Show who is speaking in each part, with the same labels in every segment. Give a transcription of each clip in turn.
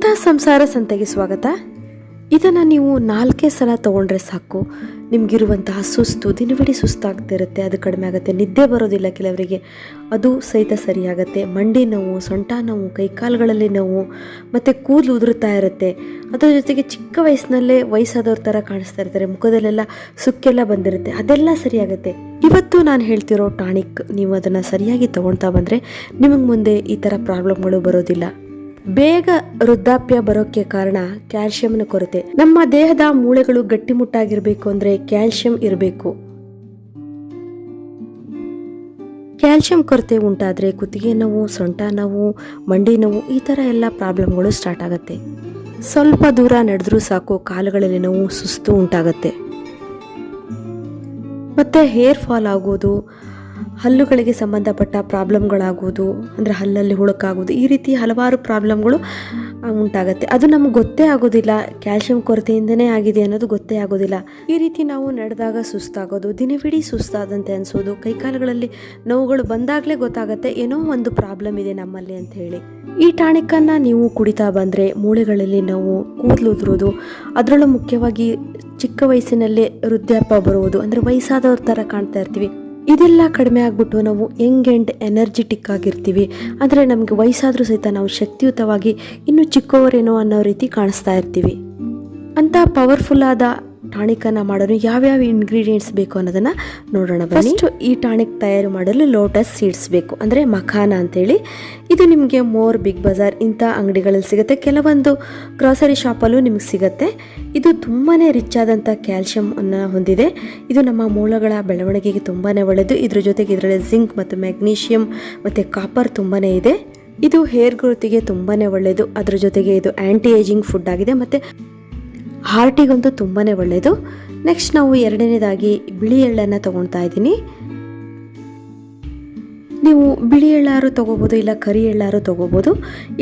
Speaker 1: ಮುಕ್ತ ಸಂಸಾರ ಸಂತೆಗೆ ಸ್ವಾಗತ. ಇದನ್ನು ನೀವು ನಾಲ್ಕೇ ಸಲ ತೊಗೊಂಡ್ರೆ ಸಾಕು. ನಿಮಗಿರುವಂತಹ ಸುಸ್ತು ದಿನವಿಡೀ ಸುಸ್ತಾಗ್ತಿರುತ್ತೆ. ಅದು ಕಡಿಮೆ ಆಗುತ್ತೆ. ನಿದ್ದೆ ಬರೋದಿಲ್ಲ ಕೆಲವರಿಗೆ. ಅದು ಸಹಿತ ಸರಿಯಾಗುತ್ತೆ. ಮಂಡಿ ನೋವು, ಸೊಂಟ ನೋವು, ಕೈಕಾಲುಗಳಲ್ಲಿ ನೋವು, ಮತ್ತು ಕೂದಲು ಉದುರುತ್ತಾ ಇರುತ್ತೆ. ಅದರ ಜೊತೆಗೆ ಚಿಕ್ಕ ವಯಸ್ಸಿನಲ್ಲೇ ವಯಸ್ಸಾದವ್ರ ಥರ ಕಾಣಿಸ್ತಾ ಇರ್ತಾರೆ. ಮುಖದಲ್ಲೆಲ್ಲ ಸುಕ್ಕೆಲ್ಲ ಬಂದಿರುತ್ತೆ. ಅದೆಲ್ಲ ಸರಿಯಾಗುತ್ತೆ. ಇವತ್ತು ನಾನು ಹೇಳ್ತಿರೋ ಟಾನಿಕ್ ನೀವು ಅದನ್ನು ಸರಿಯಾಗಿ ತೊಗೊಳ್ತಾ ಬಂದರೆ ನಿಮಗೆ ಮುಂದೆ ಈ ಥರ ಪ್ರಾಬ್ಲಮ್ಗಳು ಬರೋದಿಲ್ಲ. ಬೇಗ ವೃದ್ಧಾಪ್ಯ ಬರೋಕ್ಕೆ ಕಾರಣ ಕ್ಯಾಲ್ಸಿಯಂನ ಕೊರತೆ. ನಮ್ಮ ದೇಹದ ಮೂಳೆಗಳು ಗಟ್ಟಿಮುಟ್ಟಾಗಿರಬೇಕು ಅಂದ್ರೆ ಕ್ಯಾಲ್ಸಿಯಂ ಇರಬೇಕು. ಕ್ಯಾಲ್ಸಿಯಂ ಕೊರತೆ ಉಂಟಾದರೆ ಕುತ್ತಿಗೆ ನೋವು, ಸೊಂಟ ನೋವು, ಮಂಡಿ ನೋವು, ಈ ಥರ ಎಲ್ಲ ಪ್ರಾಬ್ಲಮ್ಗಳು ಸ್ಟಾರ್ಟ್ ಆಗುತ್ತೆ. ಸ್ವಲ್ಪ ದೂರ ನಡೆದ್ರೂ ಸಾಕು, ಕಾಲುಗಳಲ್ಲಿ ನೋವು, ಸುಸ್ತು ಉಂಟಾಗತ್ತೆ. ಮತ್ತು ಹೇರ್ ಫಾಲ್ ಆಗೋದು ಹಲ್ಲುಗಳಿಗೆ ಸಂಬಂಧಪಟ್ಟ ಪ್ರಾಬ್ಲಮ್ಗಳಾಗೋದು ಅಂದರೆ ಹಲ್ಲಲ್ಲಿ ಹುಳುಕಾಗೋದು ಈ ರೀತಿ ಹಲವಾರು ಪ್ರಾಬ್ಲಮ್ಗಳು ಉಂಟಾಗುತ್ತೆ. ಅದು ನಮ್ಗೆ ಗೊತ್ತೇ ಆಗೋದಿಲ್ಲ. ಕ್ಯಾಲ್ಶಿಯಂ ಕೊರತೆಯಿಂದನೇ ಆಗಿದೆ ಅನ್ನೋದು ಗೊತ್ತೇ ಆಗೋದಿಲ್ಲ. ಈ ರೀತಿ ನಾವು ನಡೆದಾಗ ಸುಸ್ತಾಗೋದು, ದಿನವಿಡೀ ಸುಸ್ತಾದಂತೆ ಅನಿಸೋದು, ಕೈಕಾಲುಗಳಲ್ಲಿ ನೋವುಗಳು ಬಂದಾಗಲೇ ಗೊತ್ತಾಗುತ್ತೆ, ಏನೋ ಒಂದು ಪ್ರಾಬ್ಲಮ್ ಇದೆ ನಮ್ಮಲ್ಲಿ ಅಂತ ಹೇಳಿ. ಈ ಟಾಣಿಕನ್ನು ನೀವು ಕುಡಿತಾ ಬಂದರೆ ಮೂಳೆಗಳಲ್ಲಿ ನೋವು, ಕೂದಲು ಉದುರೋದು, ಅದರಲ್ಲೂ ಮುಖ್ಯವಾಗಿ ಚಿಕ್ಕ ವಯಸ್ಸಿನಲ್ಲೇ ವೃದ್ಧಾಪ್ಯ ಬರುವುದು, ಅಂದರೆ ವಯಸ್ಸಾದವ್ರ ಥರ ಕಾಣ್ತಾ ಇರ್ತೀವಿ. ಇದೆಲ್ಲ ಕಡಿಮೆ ಆಗಿಬಿಟ್ಟು ನಾವು ಯಂಗ್ ಆ್ಯಂಡ್ ಎನರ್ಜೆಟಿಕ್ ಆಗಿರ್ತೀವಿ. ಅಂದರೆ ನಮಗೆ ವಯಸ್ಸಾದರೂ ಸಹಿತ ನಾವು ಶಕ್ತಿಯುತವಾಗಿ ಇನ್ನೂ ಚಿಕ್ಕವರೇನೋ ಅನ್ನೋ ರೀತಿ ಕಾಣಿಸ್ತಾ ಇರ್ತೀವಿ. ಅಂಥ ಪವರ್ಫುಲ್ ಆದ ಟಾಣಿಕನ್ನು ಮಾಡಲು ಯಾವ್ಯಾವ ಇಂಗ್ರೀಡಿಯೆಂಟ್ಸ್ ಬೇಕು ಅನ್ನೋದನ್ನು ನೋಡೋಣ ಫಸ್ಟ್ ಈ ಟಾನಿಕ್ ತಯಾರು ಮಾಡಲು ಲೋಟಸ್ ಸೀಡ್ಸ್ ಬೇಕು. ಅಂದರೆ ಮಖಾನ ಅಂತೇಳಿ. ಇದು ನಿಮಗೆ ಮೋರ್ ಬಿಗ್ ಬಜಾರ್ ಇಂಥ ಅಂಗಡಿಗಳಲ್ಲಿ ಸಿಗುತ್ತೆ. ಕೆಲವೊಂದು ಗ್ರಾಸರಿ ಶಾಪಲ್ಲೂ ನಿಮಗೆ ಸಿಗುತ್ತೆ. ಇದು ತುಂಬಾ ರಿಚ್ ಆದಂಥ ಅನ್ನು ಹೊಂದಿದೆ. ಇದು ನಮ್ಮ ಮೂಳೆಗಳ ಬೆಳವಣಿಗೆಗೆ ತುಂಬಾ ಒಳ್ಳೆಯದು ಇದ್ರ ಜೊತೆಗೆ ಇದರಲ್ಲಿ ಜಿಂಕ್ ಮತ್ತು ಮ್ಯಾಗ್ನೀಷಿಯಂ ಮತ್ತು ಕಾಪರ್ ತುಂಬಾ ಇದೆ. ಇದು ಹೇರ್ ಗ್ರೋತಿಗೆ ತುಂಬಾ ಒಳ್ಳೆಯದು ಅದರ ಜೊತೆಗೆ ಇದು ಆ್ಯಂಟಿ ಏಜಿಂಗ್ ಫುಡ್ ಆಗಿದೆ. ಮತ್ತು ಹಾರ್ಟಿಗಂತೂ ತುಂಬಾ ಒಳ್ಳೆಯದು ನೆಕ್ಸ್ಟ್ ನಾವು ಎರಡನೇದಾಗಿ ಬಿಳಿ ಎಳ್ಳನ್ನು ತೊಗೊಳ್ತಾ ಇದ್ದೀನಿ. ನೀವು ಬಿಳಿ ಎಳ್ಳಾರು ತೊಗೋಬೋದು, ಇಲ್ಲ ಕರಿ ಎಳ್ಳಾರು ತೊಗೋಬೋದು.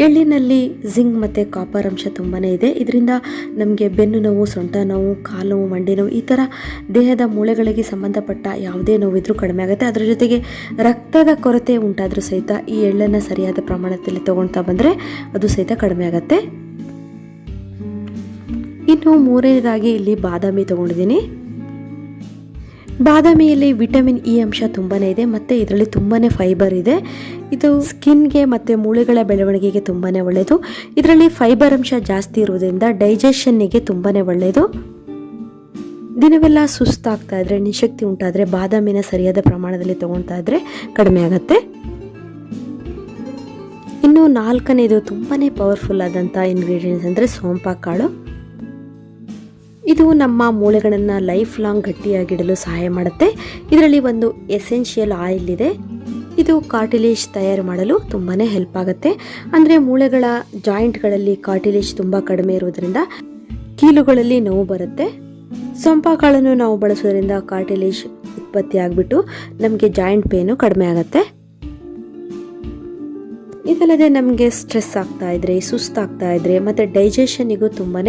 Speaker 1: ಎಳ್ಳಿನಲ್ಲಿ ಜಿಂಕ್ ಮತ್ತು ಕಾಪರ್ ಅಂಶ ತುಂಬಾ ಇದೆ. ಇದರಿಂದ ನಮಗೆ ಬೆನ್ನು ನೋವು, ಸೊಂಟ ನೋವು, ಕಾಲು ನೋವು, ಮಂಡಿ ನೋವು, ಈ ಥರ ದೇಹದ ಮೂಳೆಗಳಿಗೆ ಸಂಬಂಧಪಟ್ಟ ಯಾವುದೇ ನೋವಿದ್ರೂ ಕಡಿಮೆ ಆಗುತ್ತೆ. ಅದರ ಜೊತೆಗೆ ರಕ್ತದ ಕೊರತೆ ಉಂಟಾದರೂ ಸಹಿತ ಈ ಎಳ್ಳನ್ನು ಸರಿಯಾದ ಪ್ರಮಾಣದಲ್ಲಿ ತೊಗೊಳ್ತಾ ಬಂದರೆ ಅದು ಸಹಿತ ಕಡಿಮೆ ಆಗುತ್ತೆ. ಇನ್ನು ಮೂರನೇದಾಗಿ ಇಲ್ಲಿ ಬಾದಾಮಿ ತೊಗೊಂಡಿದ್ದೀನಿ. ಬಾದಾಮಿಯಲ್ಲಿ ವಿಟಮಿನ್ ಇ ಅಂಶ ತುಂಬಾ ಇದೆ, ಮತ್ತು ಇದರಲ್ಲಿ ತುಂಬಾ ಫೈಬರ್ ಇದೆ. ಇದು ಸ್ಕಿನ್ಗೆ ಮತ್ತು ಮೂಳೆಗಳ ಬೆಳವಣಿಗೆಗೆ ತುಂಬಾ ಒಳ್ಳೆಯದು ಇದರಲ್ಲಿ ಫೈಬರ್ ಅಂಶ ಜಾಸ್ತಿ ಇರುವುದರಿಂದ ಡೈಜೆಷನ್ನಿಗೆ ತುಂಬಾ ಒಳ್ಳೆಯದು ದಿನವೆಲ್ಲ ಸುಸ್ತಾಗ್ತಾ ಇದ್ರೆ, ನಿಶಕ್ತಿ ಉಂಟಾದರೆ ಬಾದಾಮಿನ ಸರಿಯಾದ ಪ್ರಮಾಣದಲ್ಲಿ ತೊಗೊಳ್ತಾ ಇದ್ರೆ ಕಡಿಮೆ ಆಗುತ್ತೆ. ಇನ್ನು ನಾಲ್ಕನೇದು ತುಂಬಾ ಪವರ್ಫುಲ್ ಆದಂಥ ಇಂಗ್ರೀಡಿಯೆಂಟ್ಸ್ ಅಂದರೆ ಸೋಂಪಾ ಕಾಳು ಇದು ನಮ್ಮ ಮೂಳೆಗಳನ್ನು ಲೈಫ್ ಲಾಂಗ್ ಗಟ್ಟಿಯಾಗಿಡಲು ಸಹಾಯ ಮಾಡುತ್ತೆ. ಇದರಲ್ಲಿ ಒಂದು ಎಸೆನ್ಷಿಯಲ್ ಆಯಿಲ್ ಇದೆ. ಇದು ಕಾರ್ಟಿಲೇಜ್ ತಯಾರು ಮಾಡಲು ತುಂಬಾ ಹೆಲ್ಪ್ ಆಗುತ್ತೆ. ಅಂದರೆ ಮೂಳೆಗಳ ಜಾಯಿಂಟ್ಗಳಲ್ಲಿ ಕಾರ್ಟಿಲೇಜ್ ತುಂಬ ಕಡಿಮೆ ಇರುವುದರಿಂದ ಕೀಲುಗಳಲ್ಲಿ ನೋವು ಬರುತ್ತೆ. ಸೊಂಪಾಕಾಳನ್ನು ನಾವು ಬಳಸೋದ್ರಿಂದ ಕಾರ್ಟಿಲೇಜ್ ಉತ್ಪತ್ತಿ ಆಗಿಬಿಟ್ಟು ನಮಗೆ ಜಾಯಿಂಟ್ ಪೇನು ಕಡಿಮೆ ಆಗುತ್ತೆ. ಇದಲ್ಲದೆ ನಮಗೆ ಸ್ಟ್ರೆಸ್ ಆಗ್ತಾ ಇದ್ರೆ, ಸುಸ್ತಾಗ್ತಾ ಇದ್ರೆ, ಮತ್ತು ಡೈಜೆಷನಿಗೂ ತುಂಬಾ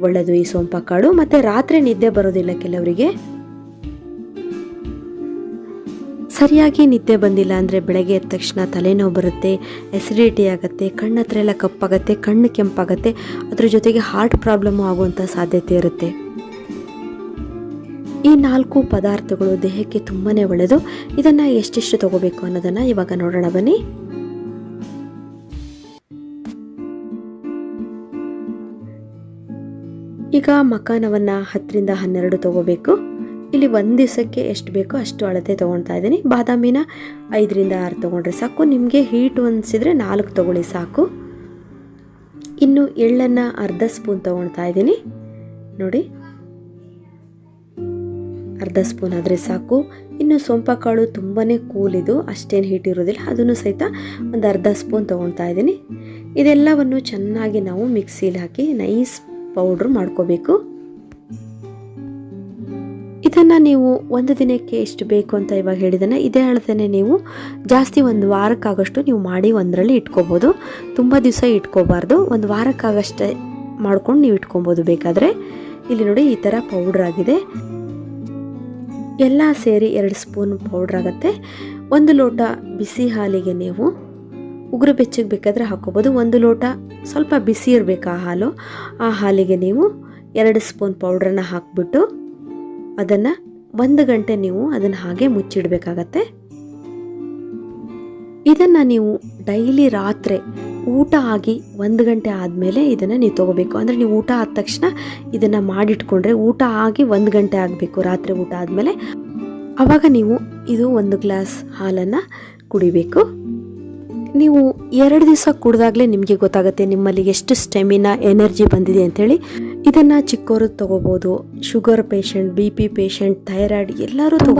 Speaker 1: ಒಳ್ಳೆಯದು ಈ ಸೋಂಪಾ ಕಾಳು ಮತ್ತು ರಾತ್ರಿ ನಿದ್ದೆ ಬರೋದಿಲ್ಲ ಕೆಲವರಿಗೆ. ಸರಿಯಾಗಿ ನಿದ್ದೆ ಬಂದಿಲ್ಲ ಅಂದರೆ ಬೆಳಗ್ಗೆ ಎದ್ದ ತಕ್ಷಣ ತಲೆನೋವು ಬರುತ್ತೆ ಎಸಿಡಿಟಿ ಆಗುತ್ತೆ, ಕಣ್ಣು ಹತ್ರ ಎಲ್ಲ ಕಪ್ಪಾಗುತ್ತೆ, ಕಣ್ಣು ಕೆಂಪಾಗುತ್ತೆ, ಅದ್ರ ಜೊತೆಗೆ ಹಾರ್ಟ್ ಪ್ರಾಬ್ಲಮ್ ಆಗುವಂಥ ಸಾಧ್ಯತೆ ಇರುತ್ತೆ. ಈ ನಾಲ್ಕು ಪದಾರ್ಥಗಳು ದೇಹಕ್ಕೆ ತುಂಬಾ ಒಳ್ಳೆಯದು ಇದನ್ನು ಎಷ್ಟೆಷ್ಟು ತಗೋಬೇಕು ಅನ್ನೋದನ್ನು ಇವಾಗ ನೋಡೋಣ ಬನ್ನಿ. ಈಗ ಮಕಾನವನ್ನು ಹತ್ತರಿಂದ ಹನ್ನೆರಡು ತಗೋಬೇಕು. ಇಲ್ಲಿ ಒಂದು ದಿವಸಕ್ಕೆ ಎಷ್ಟು ಬೇಕೋ ಅಷ್ಟು ಅಳತೆ ತೊಗೊಳ್ತಾ ಇದ್ದೀನಿ. ಬಾದಾಮಿನ ಐದರಿಂದ ಆರು ತೊಗೊಂಡ್ರೆ ಸಾಕು. ನಿಮಗೆ ಹೀಟ್ ಅನಿಸಿದರೆ ನಾಲ್ಕು ತೊಗೊಳ್ಳಿ ಸಾಕು. ಇನ್ನು ಎಳ್ಳನ್ನು ಅರ್ಧ ಸ್ಪೂನ್ ತೊಗೊಳ್ತಾ ಇದ್ದೀನಿ. ನೋಡಿ. ಅರ್ಧ ಸ್ಪೂನ್ ಆದರೆ ಸಾಕು. ಇನ್ನು ಸೊಂಪ ಕಾಳು ತುಂಬಾ ಕೂಲ್ ಇದು. ಅಷ್ಟೇನು ಹೀಟ್ ಇರೋದಿಲ್ಲ. ಅದನ್ನು ಸಹಿತ ಒಂದು ಅರ್ಧ ಸ್ಪೂನ್ ತೊಗೊಳ್ತಾ ಇದ್ದೀನಿ. ಇದೆಲ್ಲವನ್ನು ಚೆನ್ನಾಗಿ ನಾವು ಮಿಕ್ಸಿಲಿ ಹಾಕಿ ನೈಸ್ ಪೌಡ್ರ್ ಮಾಡ್ಕೋಬೇಕು. ಇದನ್ನು ನೀವು ಒಂದು ದಿನಕ್ಕೆ ಎಷ್ಟು ಬೇಕು ಅಂತ ಇವಾಗ ಹೇಳಿದಾನೆ, ಇದೇ ಅಳತೆನೆ ನೀವು ಜಾಸ್ತಿ ಒಂದು ವಾರಕ್ಕಾಗಷ್ಟು ನೀವು ಮಾಡಿ ಒಂದರಲ್ಲಿ ಇಟ್ಕೋಬೋದು. ತುಂಬ ದಿವಸ ಇಟ್ಕೋಬಾರ್ದು, ಒಂದು ವಾರಕ್ಕಾಗಷ್ಟೇ ಮಾಡ್ಕೊಂಡು ನೀವು ಇಟ್ಕೊಬೋದು ಬೇಕಾದರೆ. ಇಲ್ಲಿ ನೋಡಿ ಈ ಥರ ಪೌಡ್ರ್ ಆಗಿದೆ. ಎಲ್ಲ ಸೇರಿ ಎರಡು ಸ್ಪೂನ್ ಪೌಡ್ರ್ ಆಗುತ್ತೆ. ಒಂದು ಲೋಟ ಬಿಸಿ ಹಾಲಿಗೆ ನೀವು ಉಗುರು ಬೆಚ್ಚಗೆ ಬೇಕಾದರೆ ಹಾಕೋಬೋದು. ಒಂದು ಲೋಟ ಸ್ವಲ್ಪ ಬಿಸಿ ಇರಬೇಕು ಆ ಹಾಲು. ಆ ಹಾಲಿಗೆ ನೀವು ಎರಡು ಸ್ಪೂನ್ ಪೌಡ್ರನ್ನ ಹಾಕಿಬಿಟ್ಟು ಅದನ್ನು ಒಂದು ಗಂಟೆ ನೀವು ಅದನ್ನು ಹಾಗೆ ಮುಚ್ಚಿಡಬೇಕಾಗತ್ತೆ. ಇದನ್ನು ನೀವು ಡೈಲಿ ರಾತ್ರಿ ಊಟ ಆಗಿ ಒಂದು ಗಂಟೆ ಆದಮೇಲೆ ಇದನ್ನು ನೀವು ತೊಗೋಬೇಕು. ಅಂದರೆ ನೀವು ಊಟ ಆದ ತಕ್ಷಣ ಇದನ್ನು ಮಾಡಿಟ್ಕೊಂಡ್ರೆ ಊಟ ಆಗಿ ಒಂದು ಗಂಟೆ ಆಗಬೇಕು ರಾತ್ರಿ ಊಟ ಆದಮೇಲೆ. ಆವಾಗ ನೀವು ಇದು ಒಂದು ಗ್ಲಾಸ್ ಹಾಲನ್ನು ಕುಡಿಬೇಕು. ನೀವು ಎರಡು ದಿವಸ ಕುಡ್ದಾಗಲೇ ನಿಮಗೆ ಗೊತ್ತಾಗುತ್ತೆ ನಿಮ್ಮಲ್ಲಿ ಎಷ್ಟು ಸ್ಟೆಮಿನಾ ಎನರ್ಜಿ ಬಂದಿದೆ ಅಂಥೇಳಿ ಇದನ್ನು ಚಿಕ್ಕವರು ತಗೋಬೋದು. Sugar patient B P patient thyroid ಎಲ್ಲರೂ ತುಂಬ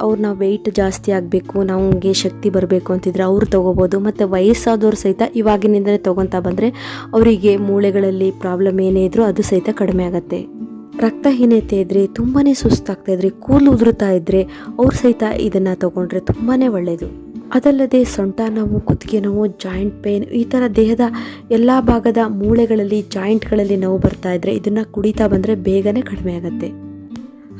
Speaker 1: ಅವ್ರು ನಾವು ವೆಯ್ಟ್ ಜಾಸ್ತಿ ಆಗಬೇಕು ನಮಗೆ ಶಕ್ತಿ ಬರಬೇಕು ಅಂತಿದ್ರೆ ಅವರು ತೊಗೋಬೋದು. ಮತ್ತು ವಯಸ್ಸಾದವರು ಸಹಿತ ಇವಾಗಿನಿಂದಲೇ ತೊಗೊತಾ ಬಂದರೆ ಅವರಿಗೆ ಮೂಳೆಗಳಲ್ಲಿ ಪ್ರಾಬ್ಲಮ್ ಏನೇ ಇದ್ರೂ ಅದು ಸಹಿತ ಕಡಿಮೆ ಆಗುತ್ತೆ. ರಕ್ತಹೀನತೆ ಇದ್ದರೆ ತುಂಬಾ ಸುಸ್ತಾಗ್ತಾ ಇದ್ರೆ ಕೂದಲು ಉದುರುತ್ತಾ ಇದ್ದರೆ ಅವ್ರು ಸಹಿತ ಇದನ್ನು ತೊಗೊಂಡ್ರೆ ತುಂಬಾ ಒಳ್ಳೆಯದು ಅದಲ್ಲದೆ ಸೊಂಟ ನೋವು ಕುತ್ತಿಗೆ ನೋವು ಜಾಯಿಂಟ್ ಪೇನ್, ಈ ಥರ ದೇಹದ ಎಲ್ಲ ಭಾಗದ ಮೂಳೆಗಳಲ್ಲಿ, ಜಾಯಿಂಟ್ಗಳಲ್ಲಿ ನೋವು ಬರ್ತಾ ಇದ್ದರೆ ಇದನ್ನು ಕುಡಿತಾ ಬಂದರೆ ಬೇಗನೆ ಕಡಿಮೆ ಆಗುತ್ತೆ.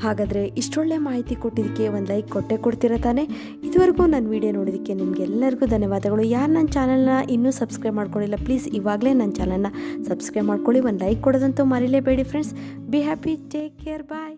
Speaker 1: ಹಾಗಾದರೆ ಇಷ್ಟೊಳ್ಳೆ ಮಾಹಿತಿ ಕೊಟ್ಟಿದ್ದಕ್ಕೆ ಒಂದು ಲೈಕ್ ಕೊಟ್ಟೆ ಕೊಡ್ತೀರಾ ತಾನೇ? ಇದುವರೆಗೂ ನನ್ನ ವಿಡಿಯೋ ನೋಡೋದಕ್ಕೆ ನಿಮಗೆಲ್ಲರಿಗೂ ಧನ್ಯವಾದಗಳು. ಯಾರು ನನ್ನ ಚಾನಲ್ನ ಇನ್ನೂ ಸಬ್ಸ್ಕ್ರೈಬ್ ಮಾಡ್ಕೊಂಡಿಲ್ಲ, ಪ್ಲೀಸ್ ಇವಾಗಲೇ ನನ್ನ ಚಾನಲ್ನ ಸಬ್ಸ್ಕ್ರೈಬ್ ಮಾಡ್ಕೊಳ್ಳಿ. ಒಂದು ಲೈಕ್ ಕೊಡೋದಂತೂ ಮರಿಲೇಬೇಡಿ friends. Be happy, take care, bye.